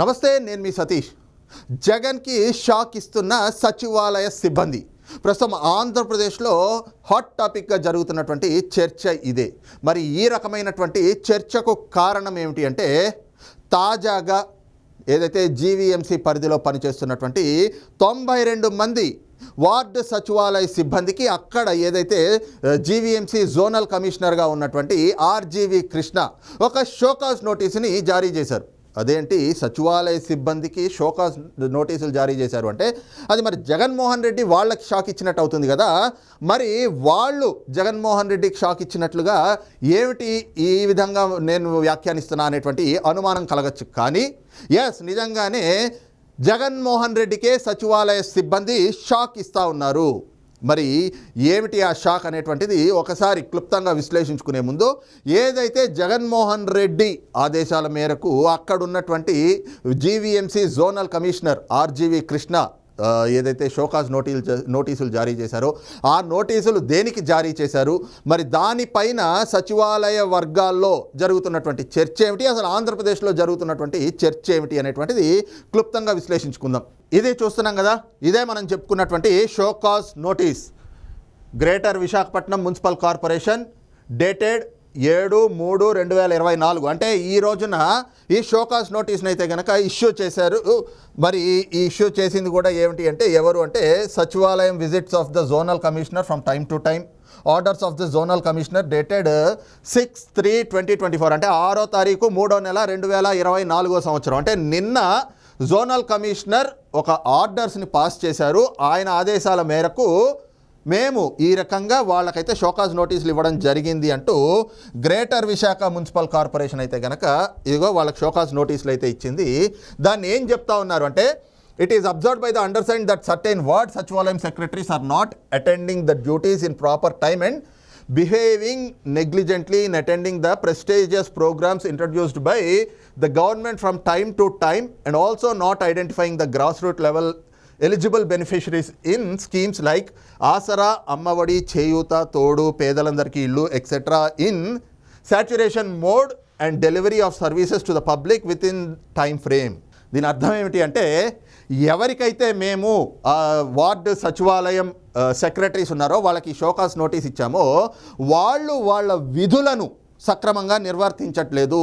నమస్తే నేను మీ సతీష్. జగన్కి షాక్ ఇస్తున్న సచివాలయ సిబ్బంది. ప్రస్తుతం ఆంధ్రప్రదేశ్లో హాట్ టాపిక్గా జరుగుతున్నటువంటి చర్చ ఇదే. మరి ఈ రకమైనటువంటి చర్చకు కారణం ఏమిటి అంటే తాజాగా ఏదైతే జీవీఎంసీ పరిధిలో పనిచేస్తున్నటువంటి తొంభై రెండు మంది వార్డు సచివాలయ సిబ్బందికి అక్కడ ఏదైతే జీవీఎంసీ జోనల్ కమిషనర్గా ఉన్నటువంటి ఆర్జీవి కృష్ణ ఒక షోకాస్ నోటీసుని జారీ చేశారు. అదేంటి? సచివాలయ సిబ్బందికి షోకాస్ నోటీసులు జారీ చేశారు అంటే అది మరి జగన్మోహన్ రెడ్డి వాళ్ళకి షాక్ ఇచ్చినట్టు అవుతుంది కదా? మరి వాళ్ళు జగన్మోహన్ రెడ్డికి షాక్ ఇచ్చినట్లుగా ఏమిటి ఈ విధంగా నేను వ్యాఖ్యానిస్తున్నా అనేటువంటి అనుమానం కలగచ్చు. కానీ ఎస్ నిజంగానే జగన్మోహన్ రెడ్డికే సచివాలయ సిబ్బంది షాక్ ఇస్తూ ఉన్నారు. మరి ఏమిటి ఆ షాక్ అనేటువంటిది ఒకసారి క్లుప్తంగా విశ్లేషించుకునే ముందు ఏదైతే జగన్మోహన్ రెడ్డి ఆదేశాల మేరకు అక్కడున్నటువంటి GVMC zonal commissioner RGV Krishna ఏదైతే షోకాజ్ నోటీసులు నోటీసులు జారీ చేశారో ఆ నోటీసులు దేనికి జారీ చేశారు? మరి దానిపైన సచివాలయ వర్గాల్లో జరుగుతున్నటువంటి చర్చ ఏమిటి? అసలు ఆంధ్రప్రదేశ్లో జరుగుతున్నటువంటి చర్చ ఏమిటి అనేటువంటిది క్లుప్తంగా విశ్లేషించుకుందాం. ఇది చూస్తున్నాం కదా ఇదే మనం చెప్పుకున్నటువంటి show cause notice. Greater Visakhapatnam municipal corporation dated ఏడు మూడు రెండు వేల ఇరవై నాలుగు. అంటే ఈ రోజున ఈ షోకాస్ నోటీస్ని అయితే కనుక ఇష్యూ చేశారు. మరి ఈ ఇష్యూ చేసింది కూడా ఏమిటి అంటే ఎవరు అంటే sachivalayam visits of the zonal commissioner from time to time. Orders of the zonal commissioner dated six three twenty twenty four అంటే ఆరో తారీఖు మూడో నెల రెండు వేల ఇరవై నాలుగో సంవత్సరం. అంటే నిన్న జోనల్ కమిషనర్ ఒక ఆర్డర్స్ని పాస్ చేశారు. ఆయన ఆదేశాల మేరకు మేము ఈ రకంగా వాళ్ళకైతే షోకాజ్ నోటీసులు ఇవ్వడం జరిగింది అంటూ గ్రేటర్ విశాఖ మున్సిపల్ కార్పొరేషన్ అయితే కనుక ఇదిగో వాళ్ళకి షోకాజ్ నోటీసులు అయితే ఇచ్చింది. దాన్ని ఏం చెప్తా ఉన్నారు అంటే it is observe by the understand that certain ward sachivalayam secretaries are not attending the duties in proper time and behaving negligently in attending the prestigious programs introduced by the government from time to time and also not identifying the grassroots level eligible beneficiaries in schemes like Aasara Ammavodi Cheyutha Thodu Pedalandariki Illu etcetera in saturation mode and delivery of services to the public with in time frame దీని అర్థం ఏమిటి అంటే ఎవరికైతే మేము ward సచివాలయం secretaries ఉన్నారో వాళ్ళకి show cause notice ఇచ్చామో వాళ్ళు వాళ్ళ విధులను సక్రమంగా నిర్వర్తించట్లేదు.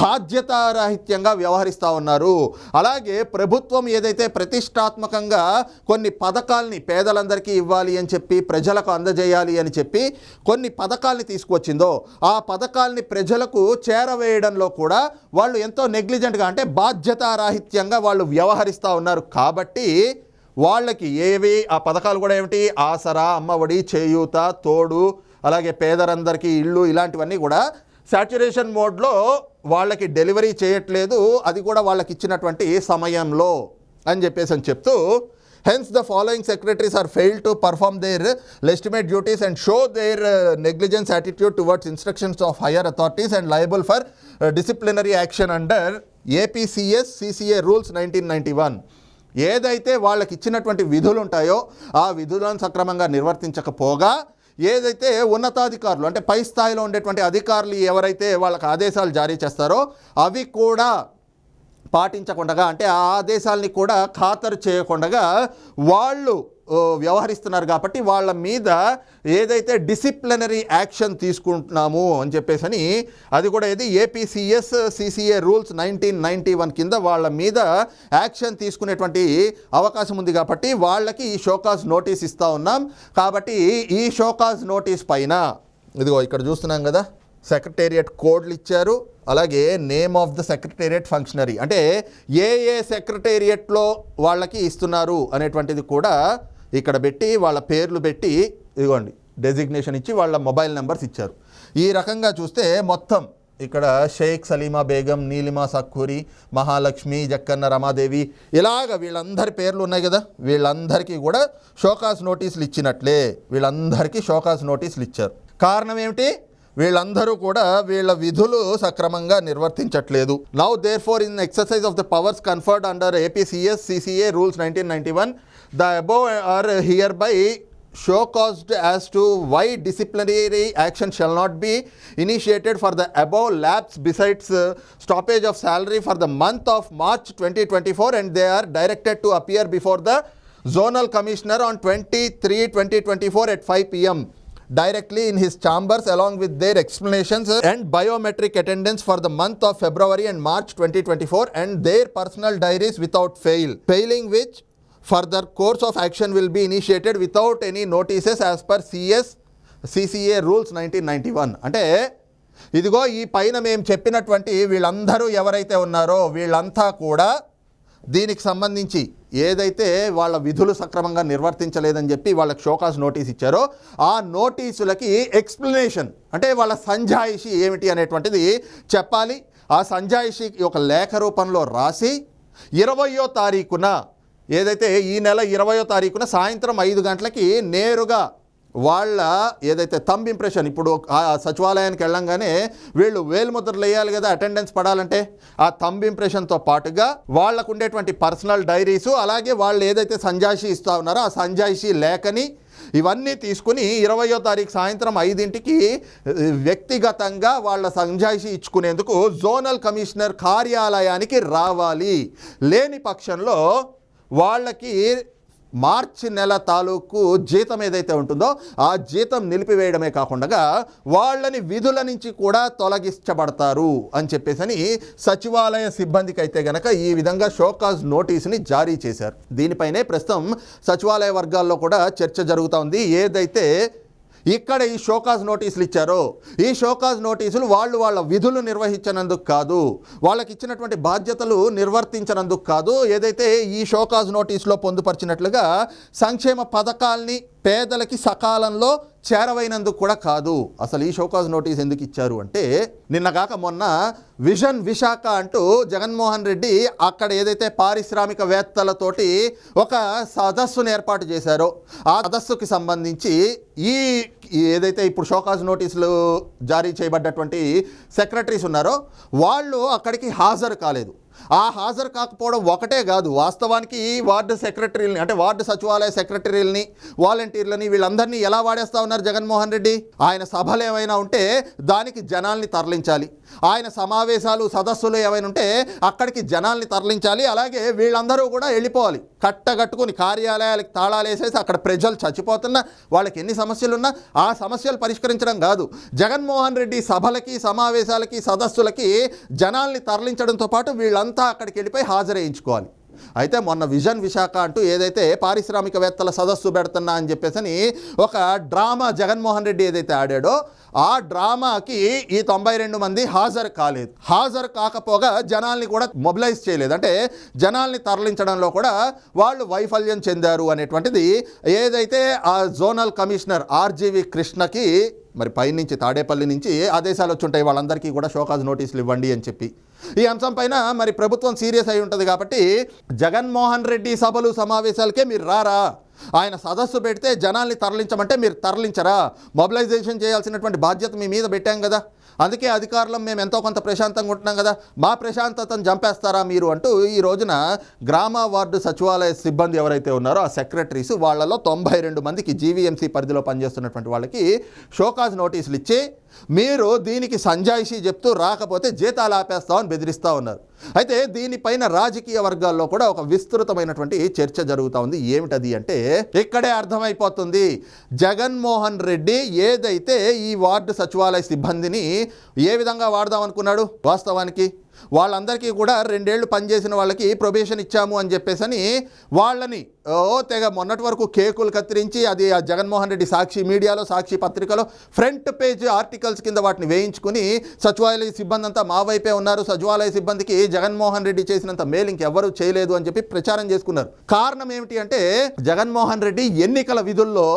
బాధ్యతారాహిత్యంగా వ్యవహరిస్తూ ఉన్నారు. అలాగే ప్రభుత్వం ఏదైతే ప్రతిష్టాత్మకంగా కొన్ని పథకాల్ని పేదలందరికీ ఇవ్వాలి అని చెప్పి ప్రజలకు అందజేయాలి అని చెప్పి కొన్ని పథకాల్ని తీసుకొచ్చిందో ఆ పథకాల్ని ప్రజలకు చేరవేయడంలో కూడా వాళ్ళు ఎంతో నెగ్లిజెంట్గా అంటే బాధ్యతారాహిత్యంగా వాళ్ళు వ్యవహరిస్తూ ఉన్నారు. కాబట్టి వాళ్ళకి ఏవి ఆ పథకాలు కూడా ఏమిటి? ఆసరా అమ్మఒడి చేయూత తోడు అలాగే పేదరందరికీ ఇళ్ళు ఇలాంటివన్నీ కూడా సాచురేషన్ మోడ్లో వాళ్ళకి డెలివరీ చేయట్లేదు అది కూడా వాళ్ళకి ఇచ్చినటువంటి సమయంలో అని చెప్పేసి అని చెప్తూ hence the following secretaries are fail to perform their legitimate duties and show their negligence attitude towards instructions of higher authorities and liable for disciplinary action under APCS CCA rules nineteen ninety one ఏదైతే వాళ్ళకి ఇచ్చినటువంటి విధులు ఉంటాయో ఆ విధులను సక్రమంగా నిర్వర్తించకపోగా ఏదైతే ఉన్నతాధికారులు అంటే పై స్థాయిలో ఉండేటువంటి అధికారులు ఎవరైతే వాళ్ళకి ఆదేశాలు జారీ చేస్తారో అవి కూడా పాటించకుండా అంటే ఆ ఆదేశాలని కూడా ఖాతరు చేయకుండా వాళ్ళు వ్యవహరిస్తున్నారు కాబట్టి వాళ్ళ మీద ఏదైతే డిసిప్లినరీ యాక్షన్ తీసుకుంటున్నాము అని చెప్పేసి అది కూడా ఏది? APCS CCA rules nineteen ninety one కింద వాళ్ళ మీద యాక్షన్ తీసుకునేటువంటి అవకాశం ఉంది కాబట్టి వాళ్ళకి ఈ షోకాజ్ నోటీస్ ఇస్తూ ఉన్నాం. కాబట్టి ఈ షోకాజ్ నోటీస్ పైన ఇదిగో ఇక్కడ చూస్తున్నాం కదా సెక్రటేరియట్ కోడ్లు ఇచ్చారు. అలాగే name of the secretariat functionary అంటే ఏ ఏ సెక్రటేరియట్లో వాళ్ళకి ఇస్తున్నారు అనేటువంటిది కూడా ఇక్కడ పెట్టి వాళ్ళ పేర్లు పెట్టి ఇదిగోండి డెసిగ్నేషన్ ఇచ్చి వాళ్ళ మొబైల్ నెంబర్స్ ఇచ్చారు. ఈ రకంగా చూస్తే మొత్తం ఇక్కడ షేక్ సలీమా బేగం నీలిమా సక్కూరి మహాలక్ష్మి జక్కన్న రమాదేవి ఇలాగ వీళ్ళందరి పేర్లు ఉన్నాయి కదా? వీళ్ళందరికీ కూడా షోకాస్ నోటీసులు ఇచ్చినట్లే. వీళ్ళందరికీ షోకాస్ నోటీసులు ఇచ్చారు. కారణం ఏమిటి? వీళ్ళందరూ కూడా వీళ్ళ విధులు సక్రమంగా నిర్వర్తించట్లేదు. Now therefore in exercise of the powers conferred under APCS CCA rules nineteen ninety one The above are hereby show caused as to why disciplinary action shall not be initiated for the above lapse besides uh, stoppage of salary for the month of March 2024 and they are directed to appear before the zonal commissioner on 23 2024 at 5 pm directly in his chambers along with their explanations and biometric attendance for the month of February and March 2024 and their personal diaries without fail. Failing which further course of action will be initiated without any notices as per CS CCA rules nineteen ninety one అంటే ఇదిగో ఈ పైన మేము చెప్పినటువంటి వీళ్ళందరూ ఎవరైతే ఉన్నారో వీళ్ళంతా కూడా దీనికి సంబంధించి ఏదైతే వాళ్ళ విధులు సక్రమంగా నిర్వర్తించలేదని చెప్పి వాళ్ళకి షోకాస్ నోటీస్ ఇచ్చారో ఆ నోటీసులకి ఎక్స్ప్లెనేషన్ అంటే వాళ్ళ సంజాయిషి ఏమిటి అనేటువంటిది చెప్పాలి. ఆ సంజాయిషి ఒక లేఖ రూపంలో రాసి ఇరవయో తారీఖున ఏదైతే ఈ నెల ఇరవయో తారీఖున సాయంత్రం ఐదు గంటలకి నేరుగా వాళ్ళ ఏదైతే థంబ్ ఇంప్రెషన్ ఇప్పుడు ఆ సచివాలయానికి వెళ్ళంగానే వీళ్ళు వేలుముద్రలు వేయాలి కదా అటెండెన్స్ పడాలంటే. ఆ థంబ్ ఇంప్రెషన్తో పాటుగా వాళ్ళకు ఉండేటువంటి పర్సనల్ డైరీసు అలాగే వాళ్ళు ఏదైతే సంజాయిషి ఇస్తా ఉన్నారో ఆ సంజాయిషి లేఖని ఇవన్నీ తీసుకుని ఇరవయో తారీఖు సాయంత్రం ఐదింటికి వ్యక్తిగతంగా వాళ్ళ సంజాయిషి ఇచ్చుకునేందుకు జోనల్ కమిషనర్ కార్యాలయానికి రావాలి. లేని పక్షంలో వాళ్ళకి మార్చి నెల తాలూకు జీతం ఏదైతే ఉంటుందో ఆ జీతం నిలిపివేయడమే కాకుండా వాళ్ళని విధుల నుంచి కూడా తొలగించబడతారు అని చెప్పేసని సచివాలయ సిబ్బందికి అయితే గనక ఈ విధంగా షోకాజ్ నోటీసుని జారీ చేశారు. దీనిపైనే ప్రస్తుతం సచివాలయ వర్గాల్లో కూడా చర్చ జరుగుతూ ఉంది. ఏదైతే ఇక్కడ ఈ షోకాజ్ నోటీసులు ఇచ్చారో. ఈ షోకాజ్ నోటీసులు వాళ్ళు వాళ్ళ విధులు నిర్వహించినందుకు కాదు వాళ్ళకి ఇచ్చినటువంటి బాధ్యతలు నిర్వర్తించినందుకు కాదు. ఏదైతే ఈ షోకాజ్ నోటీసులో పొందుపరిచినట్లుగా సంక్షేమ పథకాల్ని పేదలకి సకాలంలో చేరవైనందుకు కూడా కాదు. అసలు ఈ షోకాజ్ నోటీస్ ఎందుకు ఇచ్చారు అంటే నిన్నగాక మొన్న విజన్ విశాఖ అంటూ జగన్మోహన్ రెడ్డి అక్కడ ఏదైతే పారిశ్రామికవేత్తలతోటి ఒక సదస్సును ఏర్పాటు చేశారో ఆ సదస్సుకి సంబంధించి ఈ ఈ ఏదైతే ఇప్పుడు షోకాజ్ నోటీసులు జారీ చేయబడ్డటువంటి సెక్రటరీస్ ఉన్నారో వాళ్ళు అక్కడికి హాజరు కాలేదు. ఆ హాజరు కాకపోవడం ఒకటే కాదు వాస్తవానికి ఈ వార్డు సెక్రటరీలని అంటే వార్డు సచివాలయ సెక్రటరీలని వాలంటీర్లని వీళ్ళందరినీ ఎలా వాడేస్తా ఉన్నారు జగన్మోహన్ రెడ్డి? ఆయన సభలు ఏమైనా ఉంటే దానికి జనాల్ని తరలించాలి. ఆయన సమావేశాలు సదస్సులు ఏమైనా ఉంటే అక్కడికి జనాల్ని తరలించాలి. అలాగే వీళ్ళందరూ కూడా వెళ్ళిపోవాలి. కట్టగట్టుకుని కార్యాలయాలకు తాళాలు వేసేసి అక్కడ ప్రజలు చచ్చిపోతున్నా వాళ్ళకి ఎన్ని సమస్యలున్నా ఆ సమస్యలు పరిష్కరించడం కాదు. జగన్మోహన్ రెడ్డి సభలకి సమావేశాలకి సదస్సులకి జనాల్ని తరలించడంతో పాటు వీళ్ళంతా అక్కడికి వెళ్ళిపోయి హాజరేయించుకోవాలి. అయితే మొన్న విజన్ విశాఖ అంటూ ఏదైతే పారిశ్రామికవేత్తల సదస్సు పెడుతున్నా అని చెప్పేసి ఒక డ్రామా జగన్మోహన్ రెడ్డి ఏదైతే ఆడాడో ఆ డ్రామాకి ఈ తొంభై రెండు మంది హాజరు కాలేదు. హాజరు కాకపోగా జనాల్ని కూడా మొబిలైజ్ చేయలేదు. అంటే జనాల్ని తరలించడంలో కూడా వాళ్ళు వైఫల్యం చెందారు అనేటువంటిది ఏదైతే ఆ జోనల్ కమిషనర్ ఆర్జీవి కృష్ణకి మరి పైనుంచి తాడేపల్లి నుంచి ఆదేశాలు వచ్చుంటాయి వాళ్ళందరికీ కూడా షోకాజ్ నోటీసులు ఇవ్వండి అని చెప్పి ఈ అంశం పైన మరి ప్రభుత్వం సీరియస్ అయి ఉంటుంది కాబట్టి జగన్మోహన్ రెడ్డి సభలు సమావేశాలకే మీరు రారా? ఆయన సదస్సు పెడితే జనాల్ని తరలించమంటే మీరు తరలించరా? మొబిలైజేషన్ చేయాల్సినటువంటి బాధ్యత మీ మీద పెట్టాం కదా. అందుకే అధికారులం మేము ఎంతో కొంత ప్రశాంతంగా ఉంటున్నాం కదా. మా ప్రశాంతతను చంపేస్తారా మీరు అంటూ ఈ రోజున గ్రామ వార్డు సచివాలయ సిబ్బంది ఎవరైతే ఉన్నారో ఆ సెక్రటరీస్ వాళ్ళలో తొంభై రెండు మందికి జీవీఎంసీ పరిధిలో పనిచేస్తున్నటువంటి వాళ్ళకి షోకాజ్ నోటీసులు ఇచ్చి మీరు దీనికి సంజాయిషీ చెప్తూ రాకపోతే జీతాలు ఆపేస్తామని బెదిరిస్తూ ఉన్నారు. అయితే దీనిపైన రాజకీయ వర్గాల్లో కూడా ఒక విస్తృతమైనటువంటి చర్చ జరుగుతూ ఉంది. ఏమిటది అంటే ఇక్కడే అర్థమైపోతుంది. జగన్మోహన్ రెడ్డి ఏదైతే ఈ వార్డు సచివాలయ సిబ్బందిని ఏ విధంగా వాడదాం అనుకున్నాడు వాస్తవానికి? వాళ్ళందరికీ కూడా రెండేళ్ళు పనిచేసిన వాళ్ళకి ప్రొబేషన్ ఇచ్చాము అని చెప్పేసని వాళ్ళని ఓ తెగ మొన్నటి వరకు కేకులు కత్తిరించి అది ఆ జగన్మోహన్ రెడ్డి సాక్షి మీడియాలో సాక్షి పత్రికలో ఫ్రంట్ పేజ్ ఆర్టికల్స్ కింద వాటిని వేయించుకుని సచివాలయ సిబ్బంది అంతా మా వైపే ఉన్నారు సచివాలయ సిబ్బందికి జగన్మోహన్ రెడ్డి చేసినంత మేలు ఇంకెవరూ చేయలేదు అని చెప్పి ప్రచారం చేసుకున్నారు. కారణం ఏమిటి అంటే జగన్మోహన్ రెడ్డి ఎన్నికల విధుల్లో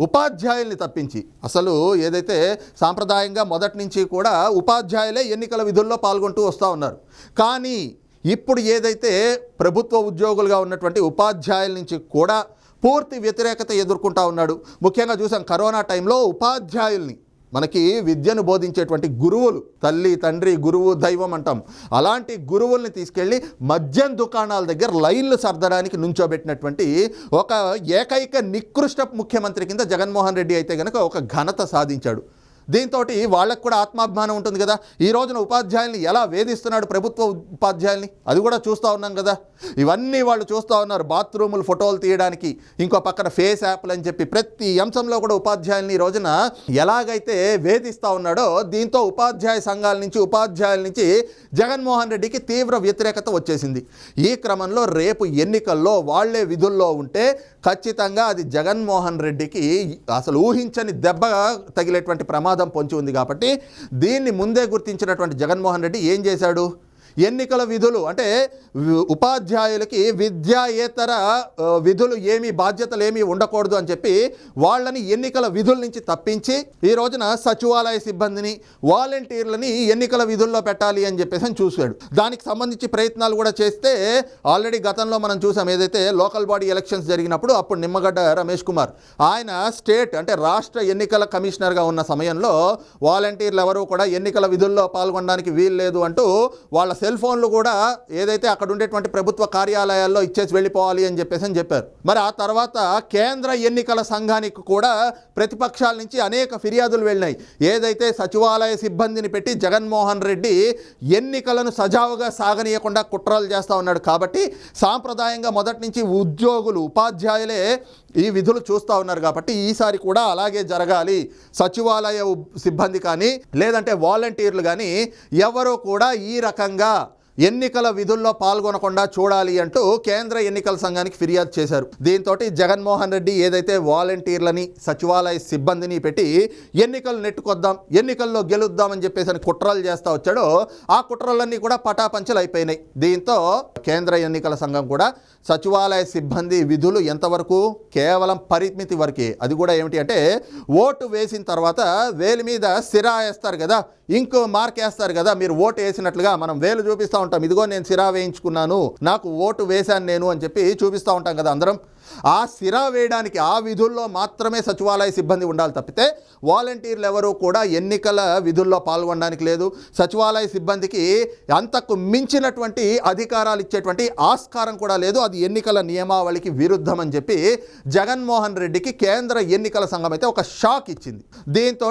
ఉపాధ్యాయుల్ని తప్పించి. అసలు ఏదైతే సాంప్రదాయంగా మొదటి నుంచి కూడా ఉపాధ్యాయులే ఎన్నికల విధుల్లో పాల్గొంటూ వస్తూ ఉన్నారు. కానీ ఇప్పుడు ఏదైతే ప్రభుత్వ ఉద్యోగులుగా ఉన్నటువంటి ఉపాధ్యాయుల నుంచి కూడా పూర్తి వ్యతిరేకత ఎదుర్కొంటా ఉన్నాడు. ముఖ్యంగా చూసాం కరోనా టైంలో ఉపాధ్యాయుల్ని మనకి విద్యను బోధించేటువంటి గురువులు తల్లి తండ్రి గురువు దైవం అంటాం. అలాంటి గురువుల్ని తీసుకెళ్ళి మద్యం దుకాణాల దగ్గర లైన్లు సర్దడానికి నుంచోబెట్టినటువంటి ఒక ఏకైక నికృష్ట ముఖ్యమంత్రి కింద జగన్మోహన్ రెడ్డి అయితే కనుక ఒక ఘనత సాధించాడు. దీంతో వాళ్ళకు కూడా ఆత్మాభిమానం ఉంటుంది కదా. ఈ రోజున ఉపాధ్యాయుల్ని ఎలా వేధిస్తున్నాడు ప్రభుత్వ ఉపాధ్యాయుల్ని? అది కూడా చూస్తూ ఉన్నాం కదా. ఇవన్నీ వాళ్ళు చూస్తూ ఉన్నారు. బాత్రూములు ఫోటోలు తీయడానికి ఇంకో పక్కన ఫేస్ యాప్లు అని చెప్పి ప్రతి అంశంలో కూడా ఉపాధ్యాయుల్ని ఈ రోజున ఎలాగైతే వేధిస్తూ ఉన్నాడో దీంతో ఉపాధ్యాయ సంఘాల నుంచి ఉపాధ్యాయుల నుంచి జగన్మోహన్ రెడ్డికి తీవ్ర వ్యతిరేకత వచ్చేసింది. ఈ క్రమంలో రేపు ఎన్నికల్లో వాళ్ళే విధుల్లో ఉంటే ఖచ్చితంగా అది జగన్మోహన్ రెడ్డికి అసలు ఊహించని దెబ్బ తగిలేటువంటి ప్రమాదం పొంచి ఉంది కాబట్టి దీన్ని ముందే గుర్తించినటువంటి జగన్మోహన్ రెడ్డి ఏం చేశాడు? ఎన్నికల విధులు అంటే ఉపాధ్యాయులకి విద్యాయేతర విధులు ఏమీ బాధ్యతలు ఏమీ ఉండకూడదు అని చెప్పి వాళ్ళని ఎన్నికల విధుల నుంచి తప్పించి ఈ రోజున సచివాలయ సిబ్బందిని వాలంటీర్లని ఎన్నికల విధుల్లో పెట్టాలి అని చెప్పేసి అని చూశాడు. దానికి సంబంధించి ప్రయత్నాలు కూడా చేస్తే ఆల్రెడీ గతంలో మనం చూసాం ఏదైతే లోకల్ బాడీ ఎలక్షన్స్ జరిగినప్పుడు అప్పుడు నిమ్మగడ్డ రమేష్ కుమార్. ఆయన స్టేట్ అంటే రాష్ట్ర ఎన్నికల కమిషనర్గా ఉన్న సమయంలో వాలంటీర్లు ఎవరు కూడా ఎన్నికల విధుల్లో పాల్గొనడానికి వీలు లేదు అంటూ వాళ్ళ సెల్ ఫోన్లు కూడా ఏదైతే అక్కడ ఉండేటువంటి ప్రభుత్వ కార్యాలయాల్లో ఇచ్చేసి వెళ్ళిపోవాలి అని చెప్పేసి అని చెప్పారు. మరి ఆ తర్వాత కేంద్ర ఎన్నికల సంఘానికి కూడా ప్రతిపక్షాల నుంచి అనేక ఫిర్యాదులు వెళ్ళినాయి. ఏదైతే సచివాలయ సిబ్బందిని పెట్టి జగన్మోహన్ రెడ్డి ఎన్నికలను సజావుగా సాగనీయకుండా కుట్రలు చేస్తూ ఉన్నాడు కాబట్టి సాంప్రదాయంగా మొదటి నుంచి ఉద్యోగులు ఉపాధ్యాయులే ఈ విధులు చూస్తూ ఉన్నారు కాబట్టి ఈసారి కూడా అలాగే జరగాలి. సచివాలయ సిబ్బంది కానీ లేదంటే వాలంటీర్లు కానీ ఎవరో కూడా ఈ రకంగా ఎన్నికల విధుల్లో పాల్గొనకుండా చూడాలి అంటూ కేంద్ర ఎన్నికల సంఘానికి ఫిర్యాదు చేశారు. దీంతో జగన్మోహన్ రెడ్డి ఏదైతే వాలంటీర్లని సచివాలయ సిబ్బందిని పెట్టి ఎన్నికలు నెట్టుకొద్దాం ఎన్నికల్లో గెలుద్దామని చెప్పేసి అని కుట్రలు చేస్తూ వచ్చాడో ఆ కుట్రలన్నీ కూడా పటాపంచలు అయిపోయినాయి. దీంతో కేంద్ర ఎన్నికల సంఘం కూడా సచివాలయ సిబ్బంది విధులు ఎంతవరకు కేవలం పరిమితి వరకే? అది కూడా ఏమిటి అంటే ఓటు వేసిన తర్వాత వేలి మీద సిరా వేస్తారు కదా ఇంకో మార్క్ వేస్తారు కదా మీరు ఓటు వేసినట్లుగా మనం వేలు చూపిస్తూ ఉంటాం. ఇదిగో నేను సిరా వేయించుకున్నాను నాకు ఓటు వేశాను నేను అని చెప్పి చూపిస్తూ ఉంటాం కదా అందరం. ఆ సిరా వేయడానికి ఆ విధుల్లో మాత్రమే సచివాలయ సిబ్బంది ఉండాలి తప్పితే వాలంటీర్లు ఎవరు కూడా ఎన్నికల విధుల్లో పాల్గొనడానికి లేదు. సచివాలయ సిబ్బందికి అంతకు మించినటువంటి అధికారాలు ఇచ్చేటువంటి ఆస్కారం కూడా లేదు. అది ఎన్నికల నియమావళికి విరుద్ధం అని చెప్పి జగన్మోహన్ రెడ్డికి కేంద్ర ఎన్నికల సంఘం అయితే ఒక షాక్ ఇచ్చింది. దీంతో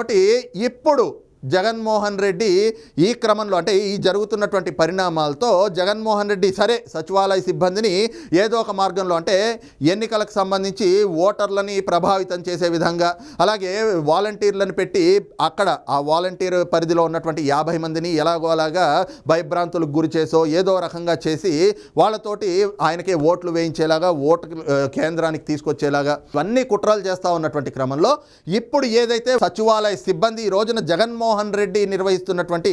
ఇప్పుడు జగన్మోహన్ రెడ్డి ఈ క్రమంలో అంటే ఈ జరుగుతున్నటువంటి పరిణామాలతో జగన్మోహన్ రెడ్డి సరే సచివాలయ సిబ్బందిని ఏదో ఒక మార్గంలో అంటే ఎన్నికలకు సంబంధించి ఓటర్లని ప్రభావితం చేసే విధంగా అలాగే వాలంటీర్లను పెట్టి అక్కడ ఆ వాలంటీర్ పరిధిలో ఉన్నటువంటి యాభై మందిని ఎలాగో అలాగా భయభ్రాంతులకు గురి చేసో ఏదో రకంగా చేసి వాళ్ళతోటి ఆయనకే ఓట్లు వేయించేలాగా ఓటు కేంద్రానికి తీసుకొచ్చేలాగా ఇవన్నీ కుట్రలు చేస్తూ ఉన్నటువంటి క్రమంలో ఇప్పుడు ఏదైతే సచివాలయ సిబ్బంది ఈ రోజున జగన్మోహన్ రెడ్డి నిర్వహిస్తున్నటువంటి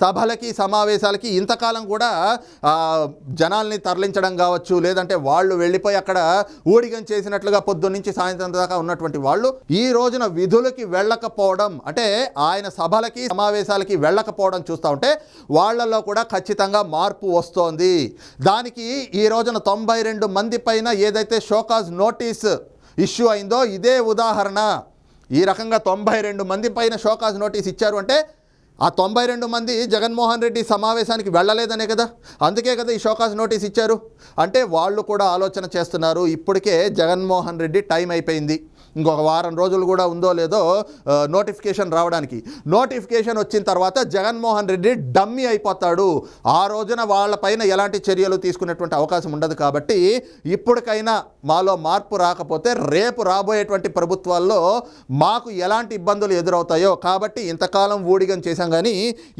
సభలకి సమావేశాలకి ఇంతకాలం కూడా జనాల్ని తరలించడం కావచ్చు లేదంటే వాళ్ళు వెళ్ళిపోయి అక్కడ ఊడిగం చేసినట్లుగా పొద్దున్న నుంచి సాయంత్రం దాకా ఉన్నటువంటి వాళ్ళు ఈ రోజున విధులకి వెళ్ళకపోవడం అంటే ఆయన సభలకి సమావేశాలకి వెళ్ళకపోవడం చూస్తూ ఉంటే వాళ్ళలో కూడా ఖచ్చితంగా మార్పు వస్తోంది. దానికి ఈ రోజున తొంభై రెండు మంది పైన ఏదైతే షోకాజ్ నోటీస్ ఇష్యూ అయిందో ఇదే ఉదాహరణ. ఈ రకంగా తొంభై రెండు మంది పైన షోకాజ్ నోటీస్ ఇచ్చారు అంటే ఆ తొంభై రెండు మంది జగన్మోహన్ రెడ్డి సమావేశానికి వెళ్ళలేదనే కదా? అందుకే కదా ఈ షోకాజ్ నోటీస్ ఇచ్చారు. అంటే వాళ్ళు కూడా ఆలోచన చేస్తున్నారు ఇప్పటికే జగన్మోహన్ రెడ్డి టైం అయిపోయింది. ఇంకొక వారం రోజులు కూడా ఉందో లేదో నోటిఫికేషన్ రావడానికి. నోటిఫికేషన్ వచ్చిన తర్వాత జగన్మోహన్ రెడ్డి డమ్మీ అయిపోతాడు. ఆ రోజున వాళ్ళపైన ఎలాంటి చర్యలు తీసుకునేటువంటి అవకాశం ఉండదు కాబట్టి ఇప్పటికైనా మాలో మార్పు రాకపోతే రేపు రాబోయేటువంటి ప్రభుత్వాల్లో మాకు ఎలాంటి ఇబ్బందులు ఎదురవుతాయో కాబట్టి ఇంతకాలం ఊడిగం చేశాం కానీ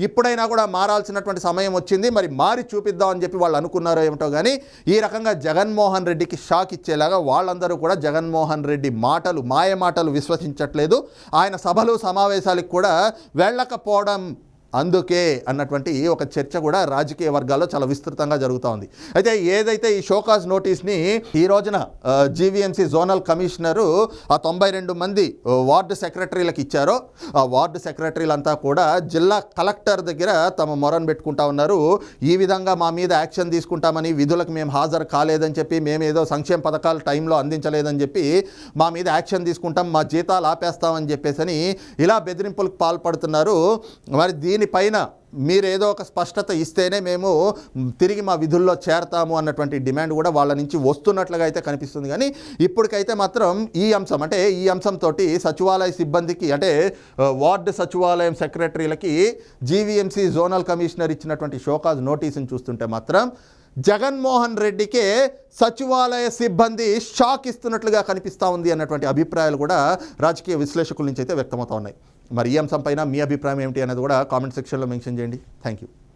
ఇప్పుడైనా కూడా మారాల్సినటువంటి సమయం వచ్చింది. మరి మారి చూపిద్దాం అని చెప్పి వాళ్ళు అనుకున్నారో ఏమిటో కానీ ఈ రకంగా జగన్మోహన్ రెడ్డికి షాక్ ఇచ్చేలాగా వాళ్ళందరూ కూడా జగన్మోహన్ రెడ్డి మాటలు మాయ మాటలు విశ్వసించట్లేదు. ఆయన సభలు సమావేశాలకు కూడా వెళ్ళకపోవడం అందుకే అన్నటువంటి ఒక చర్చ కూడా రాజకీయ వర్గాల్లో చాలా విస్తృతంగా జరుగుతూ ఉంది. అయితే ఏదైతే ఈ షోకాజ్ నోటీస్ని ఈ రోజున జీవీఎంసీ జోనల్ కమిషనరు ఆ తొంభై రెండు మంది వార్డు సెక్రటరీలకు ఇచ్చారో ఆ వార్డు సెక్రటరీలంతా కూడా జిల్లా కలెక్టర్ దగ్గర తమ మొరను పెట్టుకుంటా ఉన్నారు. ఈ విధంగా మా మీద యాక్షన్ తీసుకుంటామని విధులకు మేము హాజరు కాలేదని చెప్పి మేము ఏదో సంక్షేమ పథకాలు టైంలో అందించలేదని చెప్పి మా మీద యాక్షన్ తీసుకుంటాం మా జీతాలు ఆపేస్తామని చెప్పేసి ఇలా బెదిరింపులకు పాల్పడుతున్నారు. మరి దీని దీనిపైన మీరు ఏదో ఒక స్పష్టత ఇస్తేనే మేము తిరిగి మా విధుల్లో చేరతాము అన్నటువంటి డిమాండ్ కూడా వాళ్ళ నుంచి వస్తున్నట్లుగా అయితే కనిపిస్తుంది. కానీ ఇప్పటికైతే మాత్రం ఈ అంశం అంటే ఈ అంశంతో సచివాలయ సిబ్బందికి అంటే వార్డు సచివాలయం సెక్రటరీలకి జీవీఎంసీ జోనల్ కమిషనర్ ఇచ్చినటువంటి షోకాజ్ నోటీసుని చూస్తుంటే మాత్రం జగన్మోహన్ రెడ్డికే సచివాలయ సిబ్బంది షాక్ ఇస్తున్నట్లుగా కనిపిస్తూ ఉంది అన్నటువంటి అభిప్రాయాలు కూడా రాజకీయ విశ్లేషకుల నుంచి అయితే వ్యక్తమవుతా ఉన్నాయి. మరి ఈ అంశంపైన మీ అభిప్రాయం ఏమిటి అనేది కూడా కామెంట్ సెక్షన్లో మెన్షన్ చేయండి. Thank you.